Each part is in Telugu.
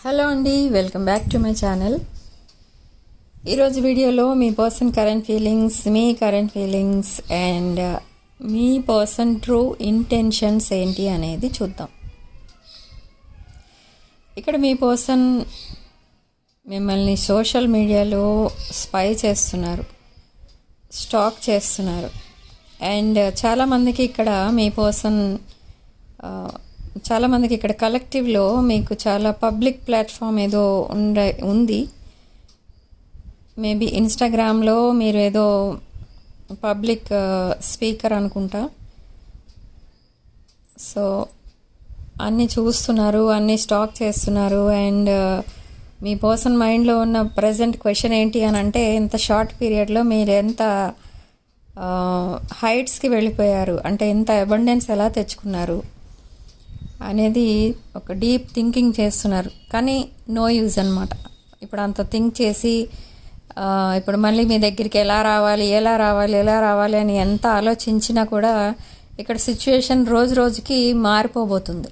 హలో అండి welcome back to my channel. ఈరోజు వీడియోలో మీ పర్సన్ కరెంట్ ఫీలింగ్స్ మీ కరెంట్ ఫీలింగ్స్ అండ్ మీ పర్సన్ ట్రూ ఇంటెన్షన్స్ ఏంటి అనేది చూద్దాం. ఇక్కడ మీ పర్సన్ మిమ్మల్ని సోషల్ మీడియాలో స్పై చేస్తున్నారు స్టాక్ చేస్తున్నారు. అండ్ చాలామందికి ఇక్కడ మీ పర్సన్ చాలామందికి ఇక్కడ కలెక్టివ్లో మీకు చాలా పబ్లిక్ ప్లాట్ఫామ్ ఏదో ఉండ ఉంది. మేబీ ఇన్స్టాగ్రామ్లో మీరు ఏదో పబ్లిక్ స్పీకర్ uh, అనుకుంటా. సో అన్నీ చూస్తున్నారు అన్నీ స్టాక్ చేస్తున్నారు అండ్ uh, మీ పర్సన్ మైండ్లో ఉన్న ప్రజెంట్ క్వశ్చన్ ఏంటి అని అంటే ఇంత షార్ట్ పీరియడ్లో మీరు ఎంత uh, హైట్స్కి వెళ్ళిపోయారు? అంటే ఎంత అబండెన్స్ ఎలా తెచ్చుకున్నారు? అనేది ఒక డీప్ థింకింగ్ చేస్తున్నారు. కానీ నో యూజ్ అనమాట ఇప్పుడు అంత థింక్ చేసి ఇప్పుడు మళ్ళీ మీ దగ్గరికి ఎలా రావాలి ఎలా రావాలి ఎలా రావాలి అని ఎంత ఆలోచించినా కూడా ఇక్కడ సిచ్యువేషన్ రోజు రోజుకి మారిపోబోతుంది.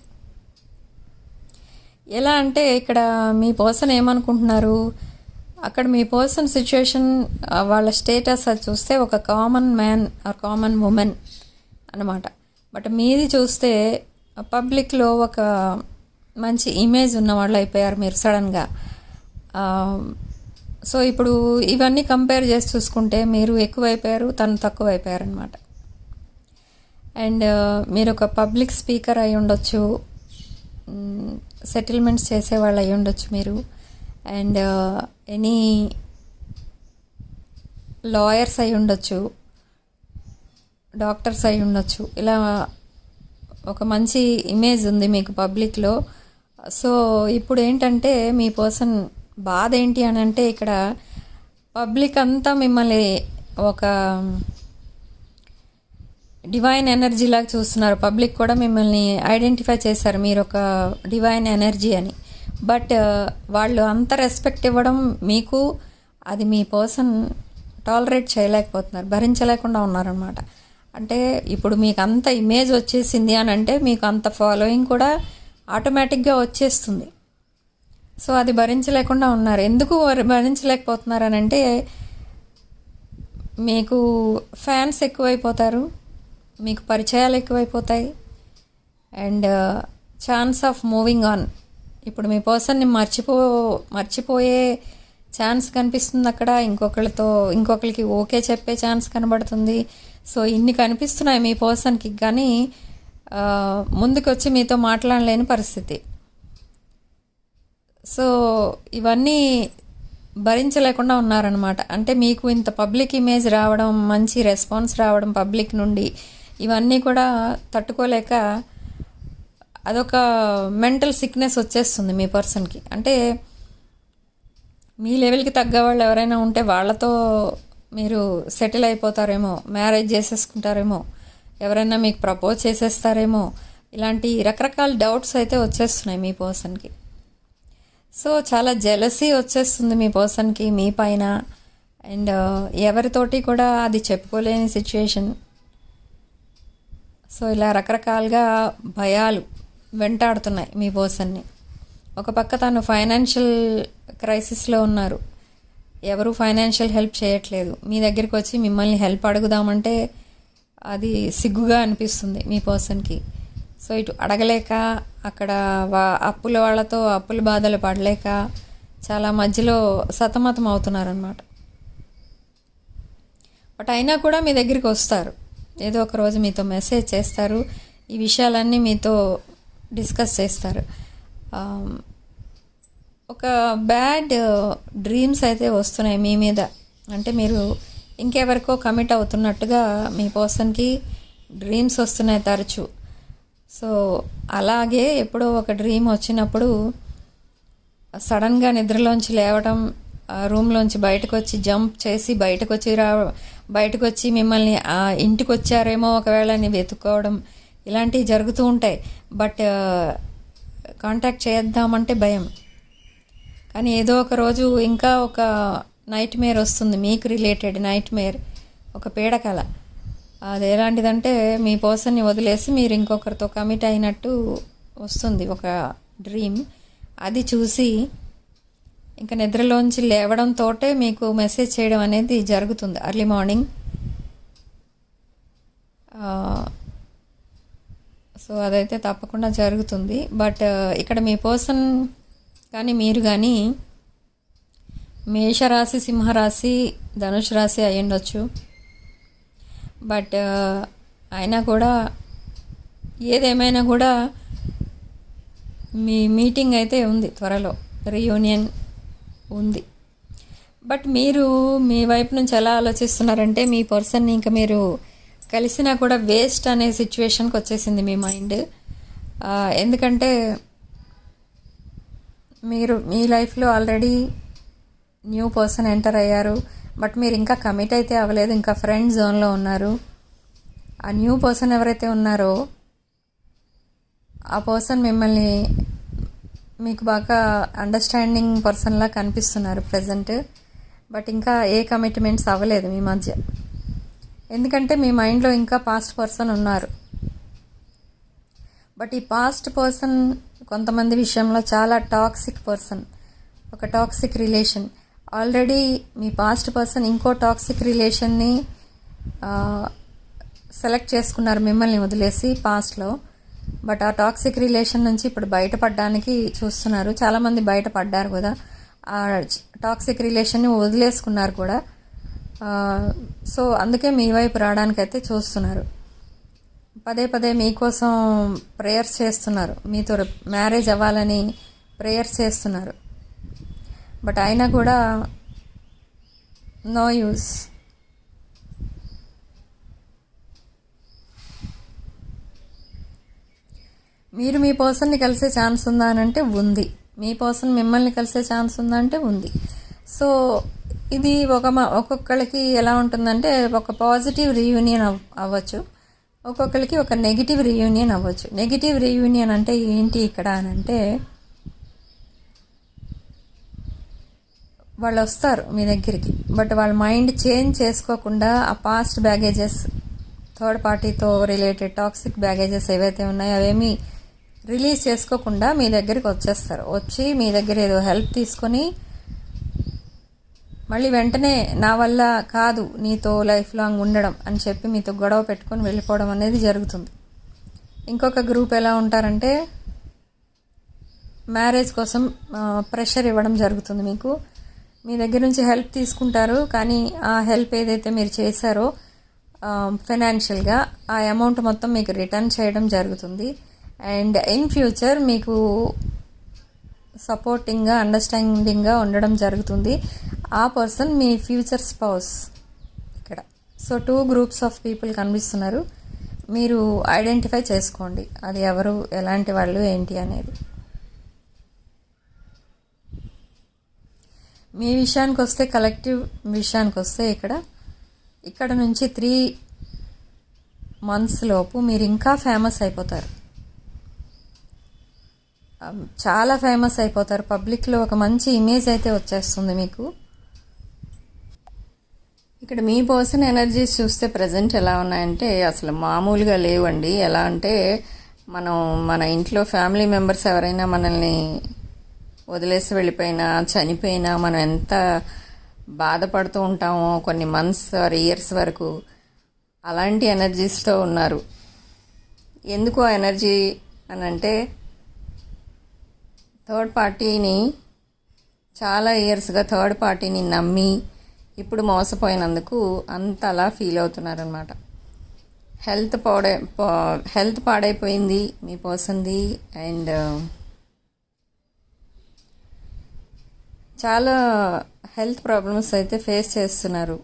ఎలా అంటే ఇక్కడ మీ పర్సన్ ఏమనుకుంటున్నారు? అక్కడ మీ పర్సన్ సిచ్యువేషన్ వాళ్ళ స్టేటస్ అది చూస్తే ఒక common man or common woman అనమాట బట్ మీది చూస్తే పబ్లిక్లో ఒక మంచి ఇమేజ్ ఉన్న వాళ్ళు అయిపోయారు మీరు సడన్గా. సో ఇప్పుడు ఇవన్నీ కంపేర్ చేసి చూసుకుంటే మీరు ఎక్కువైపోయారు తను తక్కువైపోయారు అనమాట అండ్ మీరు ఒక పబ్లిక్ స్పీకర్ అయి ఉండొచ్చు సెటిల్మెంట్స్ చేసేవాళ్ళు అయి ఉండొచ్చు మీరు. అండ్ ఎనీ లాయర్స్ అయి ఉండొచ్చు డాక్టర్స్ అయి ఉండొచ్చు ఇలా ఒక మంచి ఇమేజ్ ఉంది మీకు పబ్లిక్లో సో ఇప్పుడు ఏంటంటే మీ పర్సన్ బాధ ఏంటి అని అంటే ఇక్కడ పబ్లిక్ అంతా మిమ్మల్ని ఒక డివైన్ ఎనర్జీ లాగా చూస్తున్నారు. పబ్లిక్ కూడా మిమ్మల్ని ఐడెంటిఫై చేశారు మీరు ఒక డివైన్ ఎనర్జీ అని. బట్ uh, వాళ్ళు అంత రెస్పెక్ట్ ఇవ్వడం మీకు అది మీ పర్సన్ టాలరేట్ చేయలేకపోతున్నారు భరించలేకుండా ఉన్నారనమాట అంటే ఇప్పుడు మీకు అంత ఇమేజ్ వచ్చేసింది అని అంటే మీకు అంత ఫాలోయింగ్ కూడా ఆటోమేటిక్గా వచ్చేస్తుంది. సో అది భరించలేకుండా ఉన్నారు. ఎందుకు భరించలేకపోతున్నారు అని అంటే మీకు ఫ్యాన్స్ ఎక్కువైపోతారు మీకు పరిచయాలు ఎక్కువైపోతాయి and chance of moving on ఇప్పుడు మీ పర్సన్ని మర్చిపో మర్చిపోయే ఛాన్స్ కనిపిస్తుంది అక్కడ. ఇంకొకరితో ఇంకొకరికి ఓకే చెప్పే ఛాన్స్ కనబడుతుంది. సో ఇన్ని కనిపిస్తున్నాయి మీ పర్సన్కి కానీ ముందుకు వచ్చి మీతో మాట్లాడలేని పరిస్థితి. సో ఇవన్నీ భరించలేకుండా ఉన్నారనమాట అంటే మీకు ఇంత పబ్లిక్ ఇమేజ్ రావడం మంచి రెస్పాన్స్ రావడం పబ్లిక్ నుండి ఇవన్నీ కూడా తట్టుకోలేక అదొక మెంటల్ సిక్నెస్ వచ్చేస్తుంది మీ పర్సన్కి. అంటే మీ లెవెల్కి తగ్గ వాళ్ళు ఎవరైనా ఉంటే వాళ్ళతో మీరు సెటిల్ అయిపోతారేమో మ్యారేజ్ చేసేసుకుంటారేమో ఎవరైనా మీకు ప్రపోజ్ చేసేస్తారేమో ఇలాంటి రకరకాల డౌట్స్ అయితే వచ్చేస్తున్నాయి మీ పర్సన్కి. సో చాలా జెలసీ వచ్చేస్తుంది మీ పర్సన్కి మీ పైన. అండ్ ఎవరితోటి కూడా అది చెప్పుకోలేని సిచ్యుయేషన్. సో ఇలా రకరకాలుగా భయాలు వెంటాడుతున్నాయి మీ పర్సన్ని. ఒక పక్క తను ఫైనాన్షియల్ క్రైసిస్లో ఉన్నారు. ఎవరు ఫైనాన్షియల్ హెల్ప్ చేయట్లేదు. మీ దగ్గరికి వచ్చి మిమ్మల్ని హెల్ప్ అడుగుదామంటే అది సిగ్గుగా అనిపిస్తుంది మీ పర్సన్కి. సో ఇటు అడగలేక అక్కడ వా అప్పుల వాళ్ళతో అప్పుల బాధలు పడలేక చాలా మధ్యలో సతమతం అవుతున్నారనమాట బట్ అయినా కూడా మీ దగ్గరికి వస్తారు. ఏదో ఒక రోజు మీతో మెసేజ్ చేస్తారు. ఈ విషయాలన్నీ మీతో డిస్కస్ చేస్తారు. ఒక బ్యాడ్ డ్రీమ్స్ అయితే వస్తున్నాయి మీ మీద. అంటే మీరు ఇంకెవరికో కమిట్ అవుతున్నట్టుగా మీ పర్సన్కి డ్రీమ్స్ వస్తున్నాయి తరచు. సో అలాగే ఎప్పుడో ఒక డ్రీమ్ వచ్చినప్పుడు సడన్గా నిద్రలోంచి లేవడం ఆ రూమ్లోంచి బయటకు వచ్చి జంప్ చేసి బయటకు వచ్చి రా బయటకు వచ్చి మిమ్మల్ని ఇంటికి వచ్చారేమో ఒకవేళ అని వెతుక్కోవడం ఇలాంటివి జరుగుతూ ఉంటాయి. బట్ కాంటాక్ట్ చేద్దామంటే భయం. కానీ ఏదో ఒక రోజు ఇంకా ఒక నైట్ మేర్ వస్తుంది మీకు రిలేటెడ్ నైట్ మేర్ ఒక పీడకల. అది ఎలాంటిదంటే మీ పర్సన్ని వదిలేసి మీరు ఇంకొకరితో కమిట్ అయినట్టు వస్తుంది ఒక డ్రీమ్ అది చూసి ఇంకా నిద్రలోంచి లేవడంతోటే మీకు మెసేజ్ చేయడం అనేది జరుగుతుంది అర్లీ మార్నింగ్ సో అదైతే తప్పకుండా జరుగుతుంది. బట్ ఇక్కడ మీ పర్సన్ కానీ మీరు కానీ మేషరాశి సింహరాశి ధనుష్ రాశి అయి ఉండొచ్చు. బట్ అయినా కూడా ఏదేమైనా కూడా మీ మీటింగ్ అయితే ఉంది త్వరలో. రీయూనియన్ ఉంది. బట్ మీరు మీ వైపు నుంచి ఎలా ఆలోచిస్తున్నారంటే మీ పర్సన్ని ఇంకా మీరు కలిసినా కూడా వేస్ట్ అనే సిచ్యువేషన్కి వచ్చేసింది మీ మైండ్ ఎందుకంటే మీరు మీ లైఫ్లో ఆల్రెడీ న్యూ పర్సన్ ఎంటర్ అయ్యారు. బట్ మీరు ఇంకా కమిట్ అయితే అవ్వలేదు ఇంకా ఫ్రెండ్ జోన్లో ఉన్నారు. ఆ న్యూ పర్సన్ ఎవరైతే ఉన్నారో ఆ పర్సన్ మిమ్మల్ని మీకు బాగా అండర్స్టాండింగ్ పర్సన్లా కనిపిస్తున్నారు ప్రజెంట్ బట్ ఇంకా ఏ కమిట్మెంట్స్ అవ్వలేదు మీ మధ్య. ఎందుకంటే మీ మైండ్లో ఇంకా పాస్ట్ పర్సన్ ఉన్నారు. బట్ ఈ పాస్ట్ పర్సన్ కొంతమంది విషయంలో చాలా టాక్సిక్ పర్సన్ ఒక టాక్సిక్ రిలేషన్ ఆల్రెడీ మీ పాస్ట్ పర్సన్ ఇంకో టాక్సిక్ రిలేషన్ని సెలెక్ట్ చేసుకున్నారు మిమ్మల్ని వదిలేసి పాస్ట్లో బట్ ఆ టాక్సిక్ రిలేషన్ నుంచి ఇప్పుడు బయటపడడానికి చూస్తున్నారు. చాలామంది బయటపడ్డారు కదా. ఆ టాక్సిక్ రిలేషన్ని వదిలేసుకున్నారు కూడా. సో అందుకే మీ వైపు రావడానికైతే చూస్తున్నారు. పదే పదే మీకోసం ప్రేయర్స్ చేస్తున్నారు. మీతో మ్యారేజ్ అవ్వాలని ప్రేయర్స్ చేస్తున్నారు. బట్ అయినా కూడా నో యూస్. మీరు మీ పర్సన్ని కలిసే ఛాన్స్ ఉందా అని అంటే ఉంది. మీ పర్సన్ మిమ్మల్ని కలిసే ఛాన్స్ ఉందా అంటే ఉంది. సో ఇది ఒక ఒక్కొక్కరికి ఎలా ఉంటుందంటే ఒక పాజిటివ్ రీయూనియన్ అవ్ అవ్వచ్చు. ఒక్కొక్కరికి ఒక నెగిటివ్ రీయూనియన్ అవ్వచ్చు. నెగిటివ్ రీయూనియన్ అంటే ఏంటి ఇక్కడ అని అంటే వాళ్ళు వస్తారు మీ దగ్గరికి బట్ వాళ్ళ మైండ్ చేంజ్ చేసుకోకుండా ఆ పాస్ట్ బ్యాగేజెస్ థర్డ్ పార్టీతో రిలేటెడ్ టాక్సిక్ బ్యాగేజెస్ ఏవైతే ఉన్నాయో అవేమీ రిలీజ్ చేసుకోకుండా మీ దగ్గరికి వచ్చేస్తారు. వచ్చి మీ దగ్గర ఏదో హెల్ప్ తీసుకొని మళ్ళీ వెంటనే నా వల్ల కాదు నీతో లైఫ్ లాంగ్ ఉండడం అని చెప్పి మీతో గొడవ పెట్టుకొని వెళ్ళిపోవడం అనేది జరుగుతుంది. ఇంకొక గ్రూప్ ఎలా ఉంటారంటే మ్యారేజ్ కోసం ప్రెషర్ ఇవ్వడం జరుగుతుంది మీకు. మీ దగ్గర నుంచి హెల్ప్ తీసుకుంటారు కానీ ఆ హెల్ప్ ఏదైతే మీరు చేశారో ఫైనాన్షియల్గా ఆ అమౌంట్ మొత్తం మీకు రిటర్న్ చేయడం జరుగుతుంది. అండ్ ఇన్ ఫ్యూచర్ మీకు సపోర్టింగ్గా అండర్స్టాండింగ్గా ఉండడం జరుగుతుంది. ఆ పర్సన్ మీ ఫ్యూచర్ స్పౌస్. ఇక్కడ. So two groups of people కనిపిస్తున్నారు. మీరు ఐడెంటిఫై చేసుకోండి. అది ఎవరు ఎలాంటి వాళ్ళు ఏంటి అనేది. మీ విషయానికి వస్తే కలెక్టివ్ విషయానికి వస్తే ఇక్కడ ఇక్కడ నుంచి త్రీ మంత్స్ లోపు మీరు ఇంకా ఫేమస్ అయిపోతారు. చాలా ఫేమస్ అయిపోతారు. పబ్లిక్లో ఒక మంచి ఇమేజ్ అయితే వచ్చేస్తుంది మీకు. ఇక్కడ మీ పర్సన్ ఎనర్జీస్ చూస్తే ప్రజెంట్ ఎలా ఉన్నాయంటే అసలు మామూలుగా లేవండి. ఎలా అంటే మనం మన ఇంట్లో ఫ్యామిలీ మెంబర్స్ ఎవరైనా మనల్ని వదిలేసి వెళ్ళిపోయినా చనిపోయినా మనం ఎంత బాధపడుతూ ఉంటామో కొన్ని మంత్స్ ఆర్ ఇయర్స్ వరకు అలాంటి ఎనర్జీస్తో ఉన్నారు. ఎందుకు ఆ ఎనర్జీ అని అంటే థర్డ్ పార్టీని చాలా ఇయర్స్గా థర్డ్ పార్టీని నమ్మి ఇప్పుడు మోసపోయినందుకు అంత అలా ఫీల్ అవుతున్నారనమాట హెల్త్ పాడై హెల్త్ పాడైపోయింది మీ పర్సన్ది అండ్ చాలా హెల్త్ ప్రాబ్లమ్స్ అయితే ఫేస్ చేస్తున్నారు.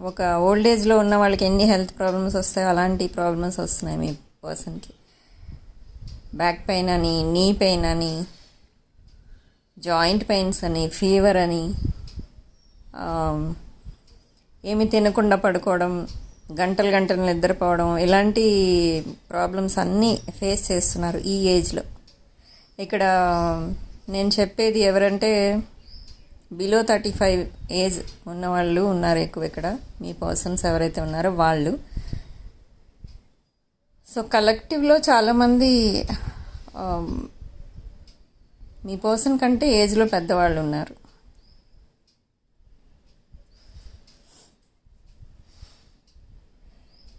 ఒక ఓల్డ్ ఏజ్లో ఉన్న వాళ్ళకి ఎన్ని హెల్త్ ప్రాబ్లమ్స్ వస్తాయో అలాంటి ప్రాబ్లమ్స్ వస్తున్నాయి మీ పర్సన్కి. బ్యాక్ పెయిన్ అని నీ పెయిన్ అని జాయింట్ పెయిన్స్ అని ఫీవర్ అని ఏమి తినకుండా పడుకోవడం గంటలు గంటలు నిద్రపోవడం ఇలాంటి ప్రాబ్లమ్స్ అన్నీ ఫేస్ చేస్తున్నారు ఈ ఏజ్లో ఇక్కడ నేను చెప్పేది ఎవరంటే బిలో థర్టీ ఫైవ్ ఏజ్ ఉన్నవాళ్ళు ఉన్నారు ఎక్కువ ఇక్కడ. మీ పర్సన్స్ ఎవరైతే ఉన్నారో వాళ్ళు. సో కలెక్టివ్లో చాలామంది మీ పర్సన్ కంటే ఏజ్లో పెద్దవాళ్ళు ఉన్నారు.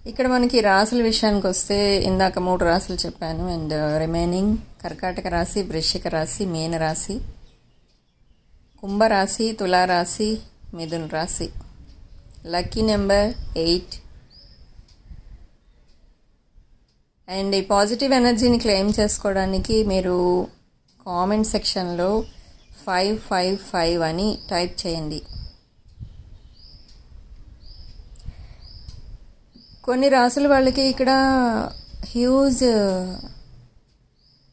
ఇక్కడ మనకి రాసుల విషయానికి వస్తే ఇందాక మూడు రాసులు చెప్పాను. అండ్ రిమైనింగ్ కర్కాటక రాశి వృశ్చిక రాశి మీన రాశి కుంభరాశి తులారాశి మిథున్ రాశి. లక్కీ నెంబర్ ఎయిట్ అండ్ ఈ పాజిటివ్ ఎనర్జీని క్లెయిమ్ చేసుకోవడానికి మీరు కామెంట్ సెక్షన్లో ఫైవ్ ఫైవ్ ఫైవ్ అని టైప్ చేయండి. కొన్ని రాసుల వాళ్ళకి ఇక్కడ హ్యూజ్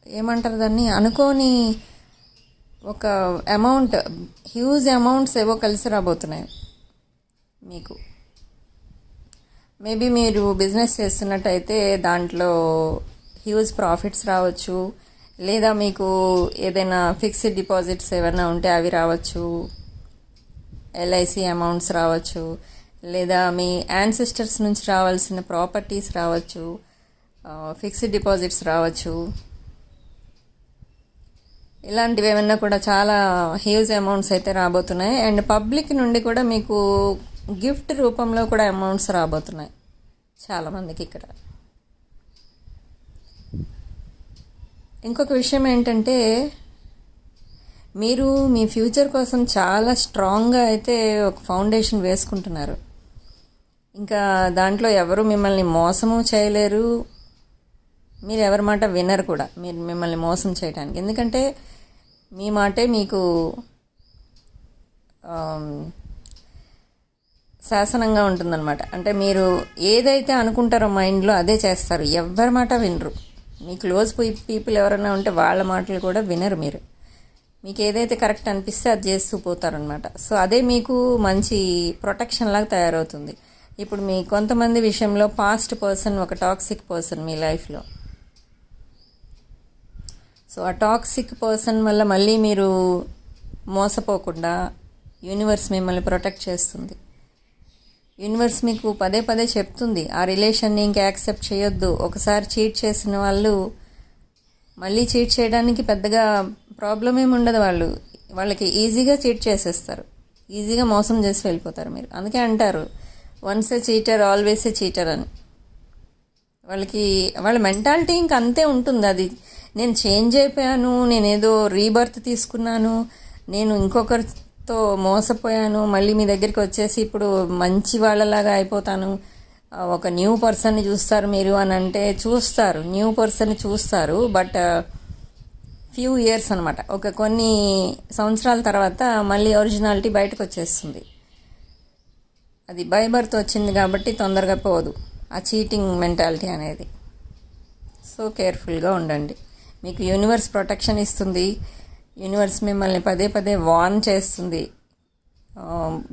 ఏమంటారు దాన్ని అనుకోని ఒక అమౌంట్ హ్యూజ్ అమౌంట్స్ ఏవో కలిసి రాబోతున్నాయి మీకు. మేబీ మీరు బిజినెస్ చేస్తున్నట్టయితే దాంట్లో హ్యూజ్ ప్రాఫిట్స్ రావచ్చు. లేదా మీకు ఏదైనా ఫిక్స్డ్ డిపాజిట్స్ ఏమైనా ఉంటే అవి రావచ్చు. ఎల్ఐసి అమౌంట్స్ రావచ్చు. లేదా మీ యాన్సిస్టర్స్ నుంచి రావాల్సిన ప్రాపర్టీస్ రావచ్చు ఫిక్స్డ్ డిపాజిట్స్ రావచ్చు. ఇలాంటివి ఏమన్నా కూడా చాలా హ్యూజ్ అమౌంట్స్ అయితే రాబోతున్నాయి. అండ్ పబ్లిక్ నుండి కూడా మీకు గిఫ్ట్ రూపంలో కూడా అమౌంట్స్ రాబోతున్నాయి. చాలామందికి ఇక్కడ. ఇంకొక విషయం ఏంటంటే మీరు మీ ఫ్యూచర్ కోసం చాలా స్ట్రాంగ్గా అయితే ఒక ఫౌండేషన్ వేసుకుంటున్నారు. ఇంకా దాంట్లో ఎవరు మిమ్మల్ని మోసము చేయలేరు. మీరు ఎవరి మాట వినరు కూడా మీరు మిమ్మల్ని మోసం చేయడానికి ఎందుకంటే మీ మాటే మీకు శాసనంగా ఉంటుందన్నమాట. అంటే మీరు ఏదైతే అనుకుంటారో మైండ్లో అదే చేస్తారు. ఎవరి మాట వినరు. మీ క్లోజ్ పీపుల్ ఎవరైనా ఉంటే వాళ్ళ మాటలు కూడా వినరు మీరు. మీకు ఏదైతే కరెక్ట్ అనిపిస్తే అది చేస్తూ పోతారనమాట సో అదే మీకు మంచి ప్రొటెక్షన్ లాగా తయారవుతుంది. ఇప్పుడు మీ కొంతమంది విషయంలో పాస్ట్ పర్సన్ ఒక టాక్సిక్ పర్సన్ మీ లైఫ్లో సో ఆ టాక్సిక్ పర్సన్ వల్ల మళ్ళీ మీరు మోసపోకుండా యూనివర్స్ మిమ్మల్ని ప్రొటెక్ట్ చేస్తుంది. యూనివర్స్ మీకు పదే పదే చెప్తుంది ఆ రిలేషన్ని ఇంకా యాక్సెప్ట్ చేయొద్దు. ఒకసారి చీట్ చేసిన వాళ్ళు మళ్ళీ చీట్ చేయడానికి పెద్దగా ప్రాబ్లం ఏమి ఉండదు వాళ్ళు. వాళ్ళకి ఈజీగా చీట్ చేసేస్తారు. ఈజీగా మోసం చేసి వెళ్ళిపోతారు మీరు. అందుకే అంటారు once a cheater always a cheater అని. వాళ్ళకి వాళ్ళ మెంటాలిటీ ఇంక అంతే ఉంటుంది అది. నేను చేంజ్ అయిపోయాను నేను ఏదో రీబర్త్ తీసుకున్నాను నేను ఇంకొకరితో మోసపోయాను మళ్ళీ మీ దగ్గరికి వచ్చేసి ఇప్పుడు మంచి వాళ్ళలాగా అయిపోతాను. ఒక న్యూ పర్సన్ని చూస్తారు మీరు అని అంటే చూస్తారు న్యూ పర్సన్ని చూస్తారు బట్ ఫ్యూ ఇయర్స్ అనమాట ఒక కొన్ని సంవత్సరాల తర్వాత మళ్ళీ ఒరిజినాలిటీ బయటకు వచ్చేస్తుంది. అది బై బర్త్ వచ్చింది కాబట్టి తొందరగా పోదు. ఆ చీటింగ్ మెంటాలిటీ అనేది. సో కేర్ఫుల్గా ఉండండి. మీకు యూనివర్స్ ప్రొటెక్షన్ ఇస్తుంది. యూనివర్స్ మిమ్మల్ని పదే పదే వార్న్ చేస్తుంది.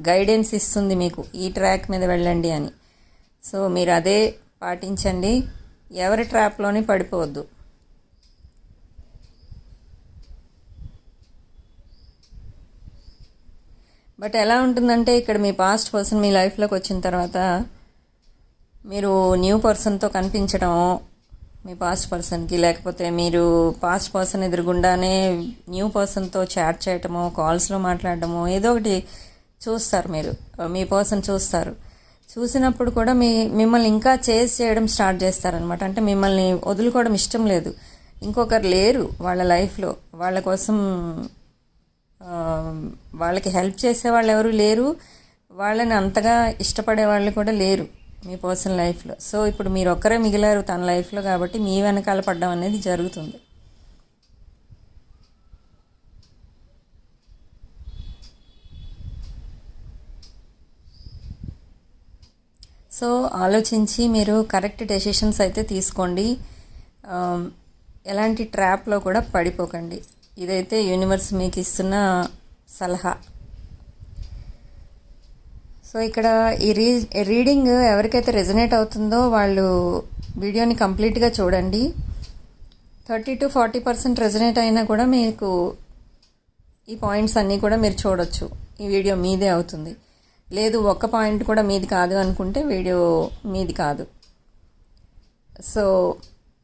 గైడెన్స్ ఇస్తుంది మీకు ఈ ట్రాక్ మీద వెళ్ళండి అని. సో మీరు అదే పాటించండి. ఎవరి ట్రాప్లోని పడిపోవద్దు. బట్ ఎలా ఉంటుందంటే ఇక్కడ మీ పాస్ట్ పర్సన్ మీ లైఫ్లోకి వచ్చిన తర్వాత మీరు న్యూ పర్సన్తో కనిపించడం మీ పాస్ట్ పర్సన్కి లేకపోతే మీరు పాస్ట్ పర్సన్ ఎదురుగుండానే న్యూ పర్సన్తో చాట్ చేయటమో కాల్స్లో మాట్లాడటమో ఏదో ఒకటి చూస్తారు మీరు. మీ పర్సన్ చూస్తారు. చూసినప్పుడు కూడా మీ మిమ్మల్ని ఇంకా చేసి చేయడం స్టార్ట్ చేస్తారనమాట అంటే మిమ్మల్ని వదులుకోవడం ఇష్టం లేదు. ఇంకొకరు లేరు వాళ్ళ లైఫ్లో వాళ్ళ కోసం వాళ్ళకి హెల్ప్ చేసే వాళ్ళు ఎవరు లేరు. వాళ్ళని అంతగా ఇష్టపడే వాళ్ళు కూడా లేరు మీ పర్సనల్ లైఫ్లో. సో ఇప్పుడు మీరు ఒక్కరే మిగిలారు తన లైఫ్లో కాబట్టి మీ వెనకాల పడడం అనేది జరుగుతుంది. సో ఆలోచించి మీరు కరెక్ట్ డెసిషన్స్ అయితే తీసుకోండి. ఎలాంటి ట్రాప్లో కూడా పడిపోకండి. ఇదైతే యూనివర్స్ మీకు ఇస్తున్న సలహా. సో ఇక్కడ ఈ రీ రీడింగ్ ఎవరికైతే రెజనేట్ అవుతుందో వాళ్ళు వీడియోని కంప్లీట్గా చూడండి. Thirty to forty percent resonate అయినా కూడా మీకు ఈ పాయింట్స్ అన్నీ కూడా మీరు చూడొచ్చు. ఈ వీడియో మీదే అవుతుంది. లేదు ఒక్క పాయింట్ కూడా మీది కాదు అనుకుంటే వీడియో మీది కాదు. సో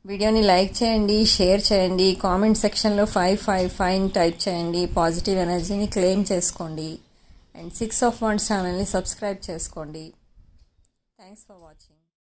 వీడియోని లైక్ చేయండి షేర్ చేయండి కామెంట్ సెక్షన్లో ఫైవ్ ఫైవ్ ఫైవ్ టైప్ చేయండి పాజిటివ్ ఎనర్జీని క్లెయిమ్ చేసుకోండి. అండ్ సిక్స్ ఆఫ్ వన్స్ ఛానల్ని సబ్స్క్రైబ్ చేసుకోండి. Thanks for watching.